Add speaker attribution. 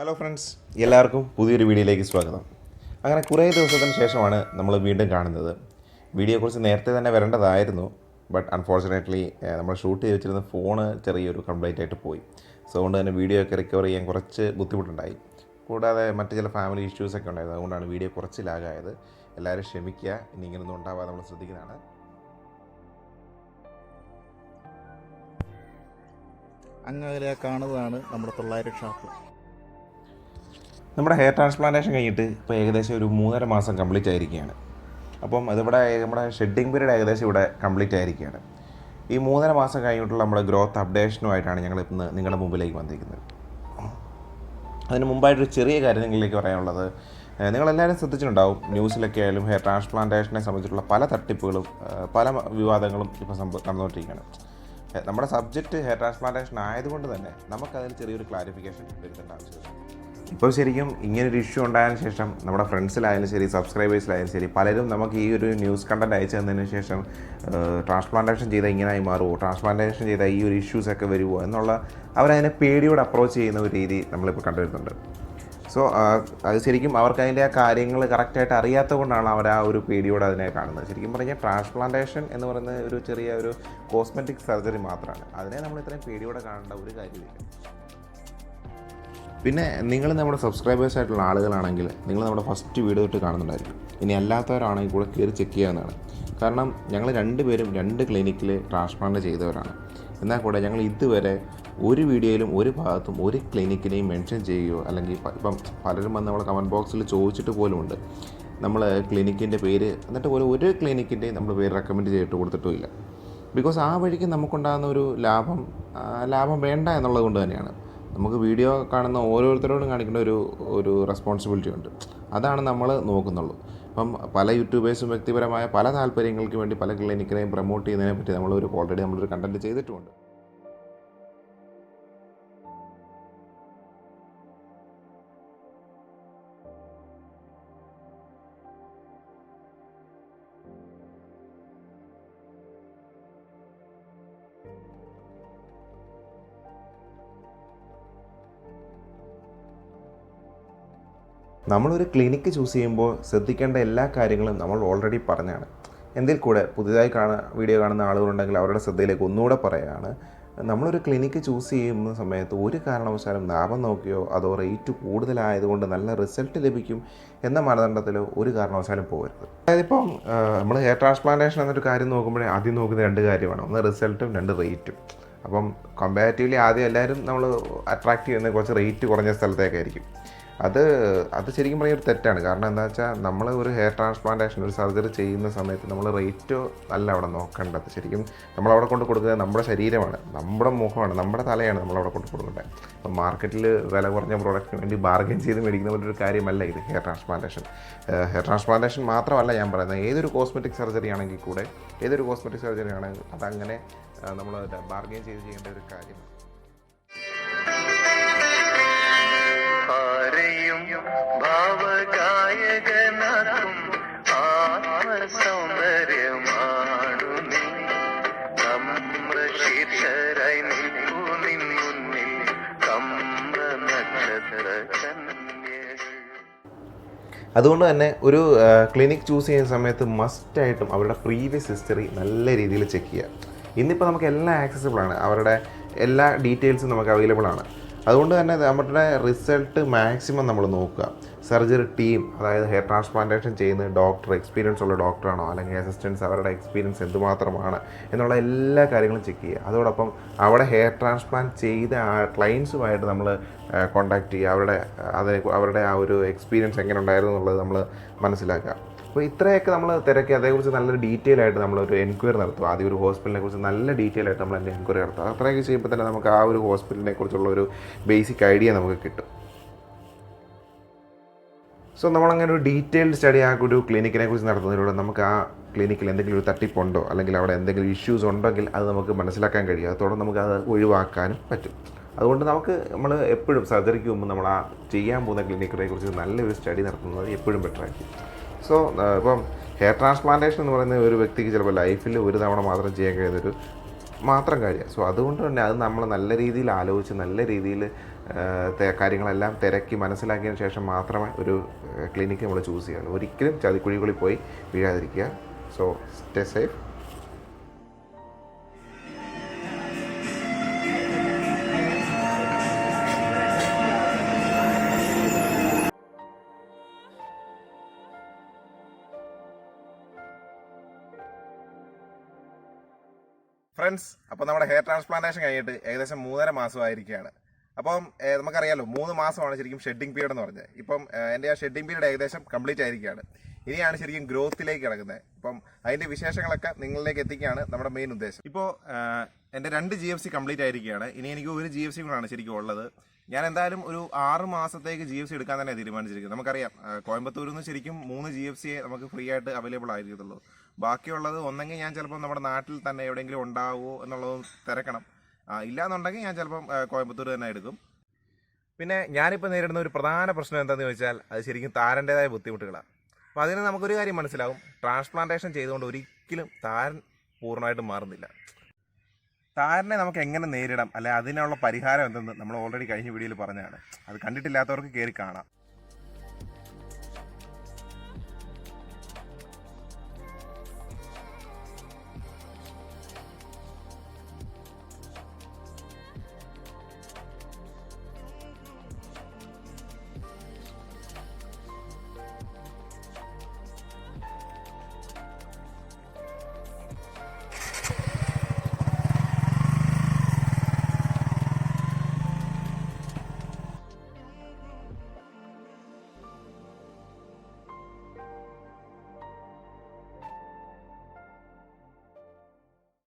Speaker 1: Hello friends എല്ലാവർക്കും പുതിയൊരു വീഡിയോയിലേക്ക് സ്വാഗതം. അങ്ങനെ കുറേ ദിവസത്തിന് ശേഷമാണ് നമ്മൾ വീണ്ടും കാണുന്നത്. വീഡിയോ കുറച്ച് നേരത്തെ തന്നെ വരേണ്ടതായിരുന്നു ബട്ട് അൺഫോർച്ചുനേറ്റ്ലി നമ്മൾ ഷൂട്ട് ചെയ്ത് വെച്ചിരുന്ന ഫോണ് ചെറിയൊരു കംപ്ലൈന്റ് ആയിട്ട് പോയി. സോ അതുകൊണ്ട് തന്നെ വീഡിയോ ഒക്കെ റിക്കവർ ചെയ്യാൻ കുറച്ച് ബുദ്ധിമുട്ടുണ്ടായി. കൂടാതെ മറ്റ് ചില ഫാമിലി ഇഷ്യൂസൊക്കെ ഉണ്ടായിരുന്നു. അതുകൊണ്ടാണ് വീഡിയോ കുറച്ച് ലാഗായത്. എല്ലാവരും ക്ഷമിക്കുക. ഇനി ഇങ്ങനൊന്നും ഉണ്ടാവാതെ നമ്മൾ ശ്രദ്ധിക്കുന്നതാണ്.
Speaker 2: അങ്ങനെ കാണുന്നതാണ് നമ്മുടെ തൊള്ളായിരം ഷാപ്പ്.
Speaker 1: നമ്മുടെ ഹെയർ ട്രാൻസ്പ്ലാന്റേഷൻ കഴിഞ്ഞിട്ട് ഇപ്പോൾ ഏകദേശം ഒരു മൂന്നര മാസം കംപ്ലീറ്റ് ആയിരിക്കുകയാണ്. അപ്പം അതിവിടെ നമ്മുടെ ഷെഡിങ് പീരീഡ് ഏകദേശം ഇവിടെ കംപ്ലീറ്റ് ആയിരിക്കുകയാണ്. ഈ മൂന്നര മാസം കഴിഞ്ഞിട്ടുള്ള നമ്മുടെ ഗ്രോത്ത് അപ്ഡേഷനുമായിട്ടാണ് ഞങ്ങൾ ഇന്ന് നിങ്ങളുടെ മുമ്പിലേക്ക് വന്നിരിക്കുന്നത്. അതിന് മുമ്പായിട്ടൊരു ചെറിയ കാര്യം നിങ്ങളിലേക്ക് പറയാനുള്ളത്. നിങ്ങളെല്ലാവരും ശ്രദ്ധിച്ചിട്ടുണ്ടാവും ന്യൂസിലൊക്കെ ആയാലും ഹെയർ ട്രാൻസ്പ്ലാന്റേഷനെ സംബന്ധിച്ചിട്ടുള്ള പല തട്ടിപ്പുകളും പല വിവാദങ്ങളും ഇപ്പോൾ സംഭവ നടന്നുകൊണ്ടിരിക്കുകയാണ്. നമ്മുടെ സബ്ജക്റ്റ് ഹെയർ ട്രാൻസ്പ്ലാന്റേഷൻ ആയതുകൊണ്ട് തന്നെ നമുക്കതിൽ ചെറിയൊരു ക്ലാരിഫിക്കേഷൻ വരുത്തേണ്ട ആവശ്യമുണ്ട് ഇപ്പോൾ ശരിക്കും ഇങ്ങനൊരു ഇഷ്യൂ ഉണ്ടായതിനു ശേഷം നമ്മുടെ ഫ്രണ്ട്സിലായാലും ശരി സബ്സ്ക്രൈബേഴ്സിലായാലും ശരി പലരും നമുക്ക് ഈ ഒരു ന്യൂസ് കണ്ടന്റ് അയച്ചു തന്നതിന് ശേഷം ട്രാൻസ്പ്ലാന്റേഷൻ ചെയ്താൽ ഇങ്ങനെയായി മാറുമോ ട്രാൻസ്പ്ലാന്റേഷൻ ചെയ്താൽ ഈ ഒരു ഇഷ്യൂസ് ഒക്കെ വരുമോ എന്നുള്ള അവരതിനെ പേടിയോട് അപ്രോച്ച് ചെയ്യുന്ന ഒരു രീതി നമ്മളിപ്പോൾ കണ്ടുവരുന്നുണ്ട്. സോ അത് ശരിക്കും അവർക്ക് അതിന്റെ ആ കാര്യങ്ങൾ കറക്റ്റായിട്ട് അറിയാത്ത കൊണ്ടാണ് അവർ ആ ഒരു പേടിയോട് അതിനെ കാണുന്നത്. ശരിക്കും പറഞ്ഞാൽ ട്രാൻസ്പ്ലാന്റേഷൻ എന്ന് പറയുന്ന ഒരു ചെറിയ ഒരു കോസ്മെറ്റിക് സർജറി മാത്രമാണ്. അതിനെ നമ്മൾ ഇത്രയും പേടിയോടെ കാണേണ്ട ഒരു കാര്യമില്ല. പിന്നെ നിങ്ങൾ നമ്മുടെ സബ്സ്ക്രൈബേഴ്സ് ആയിട്ടുള്ള ആളുകളാണെങ്കിൽ നിങ്ങൾ നമ്മുടെ ഫസ്റ്റ് വീഡിയോ തൊട്ട് കാണുന്നുണ്ടായിരിക്കും. ഇനി അല്ലാത്തവരാണെങ്കിൽ കൂടെ കയറി ചെക്ക് ചെയ്യാവുന്നതാണ് കാരണം ഞങ്ങൾ രണ്ടുപേരും രണ്ട് ക്ലിനിക്കിൽ ട്രാൻസ്പ്ലാന്റ് ചെയ്തവരാണ്. എന്നാൽ കൂടെ ഞങ്ങൾ ഇതുവരെ ഒരു വീഡിയോയിലും ഒരു ഭാഗത്തും ഒരു ക്ലിനിക്കിനെയും മെൻഷൻ ചെയ്യുകയോ അല്ലെങ്കിൽ ഇപ്പം പലരും വന്ന് നമ്മളെ കമന്റ് ബോക്സിൽ ചോദിച്ചിട്ട് പോലുമുണ്ട് നമ്മൾ ക്ലിനിക്കിന്റെ പേര് എന്നിട്ട് പോലും ഒരു ക്ലിനിക്കിന്റെയും നമ്മൾ പേര് റെക്കമെൻഡ് ചെയ്തിട്ട് കൊടുത്തിട്ടുമില്ല ബിക്കോസ് ആ വഴിക്ക് നമുക്കുണ്ടാകുന്ന ഒരു ലാഭം ലാഭം വേണ്ട എന്നുള്ളത് കൊണ്ട് തന്നെയാണ്. നമുക്ക് വീഡിയോ കാണുന്ന ഓരോരുത്തരോടും കാണിക്കേണ്ട ഒരു ഒരു റെസ്പോൺസിബിലിറ്റി ഉണ്ട്. അതാണ് നമ്മൾ നോക്കുന്നുള്ളൂ. അപ്പം പല യൂട്യൂബേഴ്സും വ്യക്തിപരമായ പല താല്പര്യങ്ങൾക്ക് വേണ്ടി പല ക്ലിനിക്കിനെയും പ്രൊമോട്ട് ചെയ്യുന്നതിനെ പറ്റി നമ്മളൊരു ഓൾറെഡി നമ്മളൊരു കണ്ടന്റ് ചെയ്തിട്ടുമുണ്ട്. നമ്മളൊരു ക്ലിനിക്ക് ചൂസ് ചെയ്യുമ്പോൾ ശ്രദ്ധിക്കേണ്ട എല്ലാ കാര്യങ്ങളും നമ്മൾ ഓൾറെഡി പറഞ്ഞാണ്. എന്തിൽ കൂടെ? പുതിയതായി കാണുന്ന വീഡിയോ കാണുന്ന ആളുകളുണ്ടെങ്കിൽ അവരുടെ ശ്രദ്ധയിലേക്ക് ഒന്നുകൂടെ പറയുകയാണ് നമ്മളൊരു ക്ലിനിക്ക് ചൂസ് ചെയ്യുന്ന സമയത്ത് ഒരു കാരണവശാലും ലാഭം നോക്കിയോ അതോ റേറ്റ് കൂടുതലായതുകൊണ്ട് നല്ല റിസൾട്ട് ലഭിക്കും എന്ന മാനദണ്ഡത്തിലോ ഒരു കാരണവശാലും പോകരുത്. അതായത് ഇപ്പം നമ്മൾ ഹെയർ ട്രാൻസ്പ്ലാന്റേഷൻ എന്നൊരു കാര്യം നോക്കുമ്പോഴേ ആദ്യം നോക്കുന്ന രണ്ട് കാര്യമാണ്. ഒന്ന് റിസൾട്ടും രണ്ട് റേറ്റും അപ്പം കമ്പാരിറ്റീവ്ലി ആദ്യം എല്ലാവരും നമ്മൾ അട്രാക്റ്റ് ചെയ്യുന്ന കുറച്ച് റേറ്റ് കുറഞ്ഞ സ്ഥലത്തേക്കായിരിക്കും. അത് അത് ശരിക്കും പറഞ്ഞ ഒരു തെറ്റാണ്. കാരണം എന്താ വെച്ചാൽ നമ്മൾ ഒരു ഹെയർ ട്രാൻസ്പ്ലാന്റേഷൻ ഒരു സർജറി ചെയ്യുന്ന സമയത്ത് നമ്മൾ റേറ്റ് അല്ല അവിടെ നോക്കേണ്ടത്. ശരിക്കും നമ്മൾ അവിടെ കൊണ്ട് കൊടുക്കുന്നത് നമ്മുടെ ശരീരമാണ് നമ്മുടെ മുഖമാണ് നമ്മുടെ തലയാണ് നമ്മൾ അവിടെ കൊണ്ട് കൊടുക്കേണ്ടത്. അപ്പം മാർക്കറ്റിൽ വില കുറഞ്ഞ പ്രോഡക്റ്റിന് വേണ്ടി ബാർഗൻ ചെയ്ത് മേടിക്കുന്ന പോലെ ഒരു കാര്യമല്ല ഇത് ഹെയർ ട്രാൻസ്പ്ലാന്റേഷൻ ഹെയർ ട്രാൻസ്പ്ലാന്റേഷൻ മാത്രമല്ല ഞാൻ പറയുന്നത്. ഏതൊരു കോസ്മെറ്റിക് സർജറി ആണെങ്കിൽ കൂടെ ഏതൊരു കോസ്മെറ്റിക് സർജറി ആണെങ്കിൽ അതങ്ങനെ നമ്മൾ ബാർഗൈൻ ചെയ്ത് ചെയ്യേണ്ട ഒരു കാര്യമാണ് അതുകൊണ്ട് തന്നെ ഒരു ക്ലിനിക് ചൂസ് ചെയ്യുന്ന സമയത്ത് മസ്റ്റായിട്ടും അവരുടെ പ്രീവിയസ് ഹിസ്റ്ററി നല്ല രീതിയിൽ ചെക്ക് ചെയ്യുക. ഇന്നിപ്പോൾ നമുക്ക് എല്ലാം ആക്സസിബിൾ ആണ്. അവരുടെ എല്ലാ ഡീറ്റെയിൽസും നമുക്ക് അവൈലബിൾ ആണ്. അതുകൊണ്ട് തന്നെ നമ്മുടെ റിസൾട്ട് മാക്സിമം നമ്മൾ നോക്കുക. സർജറി ടീം അതായത് ഹെയർ ട്രാൻസ്പ്ലാന്റേഷൻ ചെയ്യുന്ന ഡോക്ടർ എക്സ്പീരിയൻസ് ഉള്ള ഡോക്ടറാണോ? അല്ലെങ്കിൽ അസിസ്റ്റൻസ് അവരുടെ എക്സ്പീരിയൻസ് എന്തുമാത്രമാണ്? എന്നുള്ള എല്ലാ കാര്യങ്ങളും ചെക്ക് ചെയ്യുക. അതോടൊപ്പം അവിടെ ഹെയർ ട്രാൻസ്പ്ലാന്റ് ചെയ്ത ക്ലയൻസുമായിട്ട് നമ്മൾ കോണ്ടാക്ട് ചെയ്യുക. അവരുടെ അതിനെ അവരുടെ ആ ഒരു എക്സ്പീരിയൻസ് എങ്ങനെ ഉണ്ടായിരുന്നു എന്നുള്ളത് നമ്മൾ മനസ്സിലാക്കുക. അപ്പോൾ ഇത്രയൊക്കെ നമ്മൾ തിരക്കി അതേക്കുറിച്ച് നല്ലൊരു ഡീറ്റെയിൽ ആയിട്ട് നമ്മളൊരു എൻക്വയറി നടത്തും. ആദ്യം ഒരു ഹോസ്പിറ്റലിനെ കുറിച്ച് നല്ല ഡീറ്റെയിൽ ആയിട്ട് നമ്മൾ അതിന്റെ എൻക്വയറി നടത്തും അത്രയൊക്കെ ചെയ്യുമ്പോൾ തന്നെ നമുക്ക് ആ ഒരു ഹോസ്പിറ്റലിനെ കുറിച്ചുള്ള ഒരു ബേസിക് ഐഡിയ നമുക്ക് കിട്ടും. സോ നമ്മളങ്ങനെ ഒരു ഡീറ്റെയിൽഡ് സ്റ്റഡി ആ ഒരു ക്ലിനിക്കിനെ കുറിച്ച് നടത്തുന്നതിലൂടെ നമുക്ക് ആ ക്ലിനിക്കിൽ എന്തെങ്കിലും ഒരു തട്ടിപ്പുണ്ടോ? അല്ലെങ്കിൽ അവിടെ എന്തെങ്കിലും ഇഷ്യൂസ് ഉണ്ടെങ്കിൽ അത് നമുക്ക് മനസ്സിലാക്കാൻ കഴിയും. അതോടെ നമുക്ക് അത് ഒഴിവാക്കാനും പറ്റും. അതുകൊണ്ട് നമുക്ക് നമ്മൾ എപ്പോഴും സർജറിക്ക് മുമ്പ് നമ്മൾ ആ ചെയ്യാൻ പോകുന്ന ക്ലിനിക്കിനെ കുറിച്ച് നല്ലൊരു സ്റ്റഡി നടത്തുന്നത് എപ്പോഴും ബെറ്റർ ആയിരിക്കും. സോ ഇപ്പം ഹെയർ ട്രാൻസ്പ്ലാന്റേഷൻ എന്ന് പറയുന്ന ഒരു വ്യക്തിക്ക് ചിലപ്പോൾ ലൈഫിൽ ഒരു തവണ മാത്രം ചെയ്യാൻ കഴിയുന്നൊരു മാത്രം കാര്യമാണ്. സോ അതുകൊണ്ട് തന്നെ അത് നമ്മൾ നല്ല രീതിയിൽ ആലോചിച്ച് നല്ല രീതിയിൽ കാര്യങ്ങളെല്ലാം തിരക്കി മനസ്സിലാക്കിയതിന് ശേഷം മാത്രമേ ഒരു ക്ലിനിക്ക് നമ്മൾ ചൂസ് ചെയ്യുള്ളൂ ഒരിക്കലും ചതിക്കുഴികളിൽ പോയി വീഴാതിരിക്കുക. സോ സ്റ്റേ സേഫ് ഫ്രണ്ട്സ് അപ്പോൾ നമ്മുടെ ഹെയർ ട്രാൻസ്പ്ലാന്റേഷൻ കഴിഞ്ഞിട്ട് ഏകദേശം മൂന്നര മാസമായിരിക്കുകയാണ്. അപ്പം നമുക്കറിയാലോ മൂന്ന് മാസമാണ് ശരിക്കും ഷെഡിങ് പീരീഡ് എന്ന് പറഞ്ഞത്. ഇപ്പം എന്റെ ആ ഷെഡിങ് പീരീഡ് ഏകദേശം കംപ്ലീറ്റ് ആയിരിക്കുകയാണ്. ഇനിയാണ് ശരിക്കും ഗ്രോത്തിലേക്ക് കിടക്കുന്നത് ഇപ്പം അതിന്റെ വിശേഷങ്ങളൊക്കെ നിങ്ങളിലേക്ക് എത്തിക്കുകയാണ് നമ്മുടെ മെയിൻ ഉദ്ദേശം. ഇപ്പോൾ എന്റെ രണ്ട് ജി എഫ് സി കംപ്ലീറ്റ് ആയിരിക്കുകയാണ്. ഇനി എനിക്ക് ഒരു ജി എഫ് സി കൂടാണ് ശരിക്കും ഉള്ളത്. ഞാൻ എന്തായാലും ഒരു ആറ് മാസത്തേക്ക് ജി എഫ് സി എടുക്കാൻ തന്നെ തീരുമാനിച്ചിരിക്കുന്നത് നമുക്കറിയാം കോയമ്പത്തൂരിൽ നിന്ന് ശരിക്കും മൂന്ന് ജി എഫ് സി നമുക്ക് ഫ്രീ ആയിട്ട് അവൈലബിൾ ആയിരിക്കത്തുള്ളൂ. ബാക്കിയുള്ളത് ഒന്നെങ്കിൽ ഞാൻ ചിലപ്പോൾ നമ്മുടെ നാട്ടിൽ തന്നെ എവിടെയെങ്കിലും ഉണ്ടാവുമോ എന്നുള്ളതും തിരക്കണം. ഇല്ലാന്നുണ്ടെങ്കിൽ ഞാൻ ചിലപ്പം കോയമ്പത്തൂർ തന്നെ എടുക്കും. പിന്നെ ഞാനിപ്പോൾ നേരിടുന്ന ഒരു പ്രധാന പ്രശ്നം എന്താണെന്ന് ചോദിച്ചാൽ അത് ശരിക്കും താരന്റെതായ ബുദ്ധിമുട്ടുകളാണ് അപ്പോൾ അതിന് നമുക്കൊരു കാര്യം മനസ്സിലാവും. ട്രാൻസ്പ്ലാന്റേഷൻ ചെയ്തുകൊണ്ട് ഒരിക്കലും താരൻ പൂർണമായിട്ടും മാറുന്നില്ല. താരനെ നമുക്ക് എങ്ങനെ നേരിടാം? അല്ലെ അതിനുള്ള പരിഹാരം എന്തെന്ന് നമ്മൾ ഓൾറെഡി കഴിഞ്ഞ വീഡിയോയിൽ പറഞ്ഞാണ് അത് കണ്ടിട്ടില്ലാത്തവർക്ക് കയറി കാണാം.